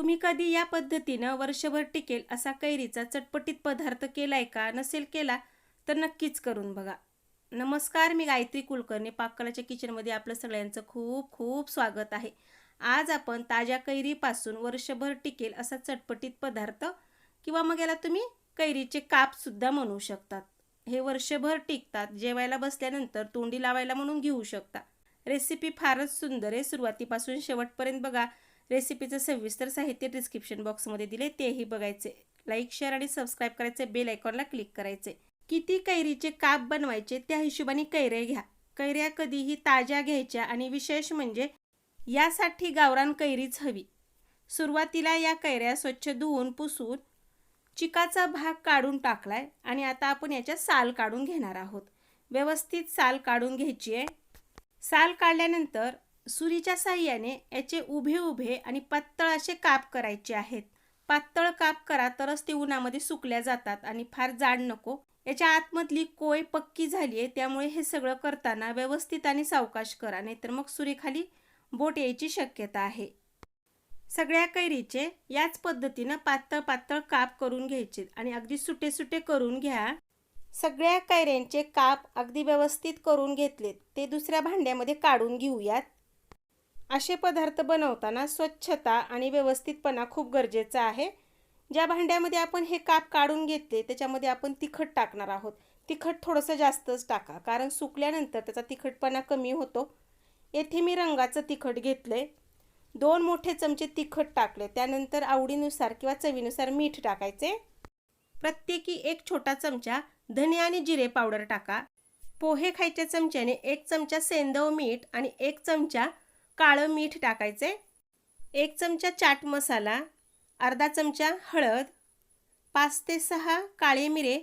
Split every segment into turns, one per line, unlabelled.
तुम्ही कधी या पद्धतीनं वर्षभर टिकेल असा कैरीचा चटपटीत पदार्थ केलाय का नसेल केला तर नक्कीच करून बघा. नमस्कार मी गायत्री कुलकर्णी. पाककलाच्या किचनमध्ये आपलं सगळ्यांचं खूप खूप स्वागत आहे. आज आपण ताज्या कैरीपासून वर्षभर टिकेल असा चटपटीत पदार्थ किंवा मग याला तुम्ही कैरीचे कापसुद्धा म्हणू शकतात. हे वर्षभर टिकतात जेवायला बसल्यानंतर तोंडी लावायला म्हणून घेऊ शकता. रेसिपी फारच सुंदर आहे. सुरुवातीपासून शेवटपर्यंत बघा. रेसिपीचं सविस्तर साहित्य डिस्क्रिप्शन बॉक्समध्ये दिले तेही बघायचे. लाईक शेअर आणि सबस्क्राईब करायचे बेल आयकॉनला क्लिक करायचे. किती कैरीचे काप बनवायचे त्या हिशोबाने कैऱ्या घ्या. कैऱ्या कधीही ताज्या घ्यायच्या आणि विशेष म्हणजे यासाठी गावरान कैरीच हवी. सुरुवातीला या कैऱ्या स्वच्छ धुवून पुसून चिकाचा भाग काढून टाकलाय आणि आता आपण याच्या साल काढून घेणार आहोत. व्यवस्थित साल काढून घ्यायची आहे. साल काढल्यानंतर सुरीच्या साह्याने याचे उभे उभे आणि पातळ असे काप करायचे आहेत. पातळ काप करा तरच ते उन्हामध्ये सुकल्या जातात आणि फार जाड नको. याच्या आतमधली कोय पक्की झाली आहे त्यामुळे हे सगळं करताना व्यवस्थित आणि सावकाश करा नाहीतर मग सुरीखाली बोट यायची शक्यता आहे. सगळ्या कैरीचे याच पद्धतीनं पातळ पातळ काप करून घ्यायचे आणि अगदी सुटे सुटे करून घ्या. सगळ्या कैऱ्यांचे काप अगदी व्यवस्थित करून घेतलेत. ते दुसऱ्या भांड्यामध्ये काढून घेऊयात. असे पदार्थ बनवताना स्वच्छता आणि व्यवस्थितपणा खूप गरजेचा आहे. ज्या भांड्यामध्ये आपण हे काप काढून घेतले त्याच्यामध्ये आपण तिखट टाकणार आहोत. तिखट थोडंसं जास्तच टाका कारण सुकल्यानंतर त्याचा तिखटपणा कमी होतो. येथे मी रंगाचं तिखट घेतलंय. दोन मोठे चमचे तिखट टाकले त्यानंतर आवडीनुसार किंवा चवीनुसार मीठ टाकायचे. प्रत्येकी एक छोटा चमचा धने आणि जिरे पावडर टाका. पोहे खायच्या चमच्याने एक चमचा सेंदव मीठ आणि एक चमचा काळं मीठ टाकायचे. एक चमचा चाट मसाला अर्धा चमचा हळद पाच ते सहा काळे मिरे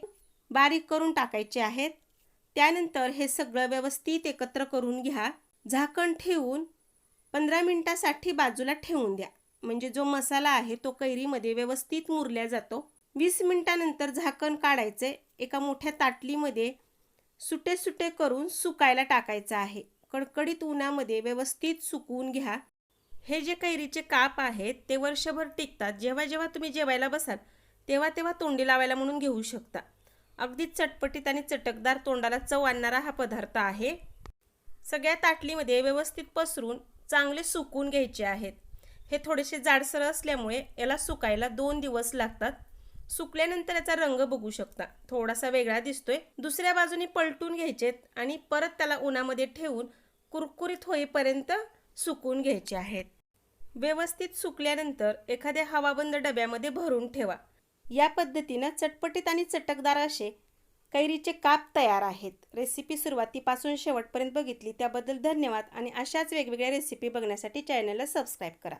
बारीक करून टाकायचे आहेत. त्यानंतर हे सगळं व्यवस्थित एकत्र करून घ्या. झाकण ठेवून पंधरा मिनिटासाठी बाजूला ठेवून द्या. म्हणजे जो मसाला आहे तो कैरीमध्ये व्यवस्थित मुरल्या जातो. वीस मिनिटानंतर झाकण काढायचे. एका मोठ्या ताटलीमध्ये सुटे सुटे करून सुकायला टाकायचं आहे. कडकडीत उन्हामध्ये व्यवस्थित सुकवून घ्या. हे जे कैरीचे काप आहेत ते वर्षभर टिकतात. जेव्हा जेव्हा तुम्ही जेवायला बसाल तेव्हा तेव्हा तोंडी लावायला म्हणून घेऊ शकता. अगदी चटपटीत आणि चटकदार तोंडाला चव आणणारा हा पदार्थ आहे. सगळ्या ताटलीमध्ये व्यवस्थित पसरून चांगले सुकून घ्यायचे आहेत. हे थोडेसे जाडसर असल्यामुळे याला सुकायला दोन दिवस लागतात. सुकल्यानंतर याचा रंग बघू शकता. थोडासा वेगळा दिसतोय. दुसऱ्या बाजूने पलटून घ्यायचेत आणि परत त्याला उन्हामध्ये ठेवून कुरकुरीत होईपर्यंत सुकून घ्यायचे आहेत. व्यवस्थित सुकल्यानंतर एखाद्या हवाबंद डब्यामध्ये भरून ठेवा. या पद्धतीनं चटपटीत आणि चटकदार असे कैरीचे काप तयार आहेत. रेसिपी सुरुवातीपासून शेवटपर्यंत बघितली त्याबद्दल धन्यवाद आणि अशाच वेगवेगळ्या रेसिपी बघण्यासाठी चॅनलला सबस्क्राईब करा.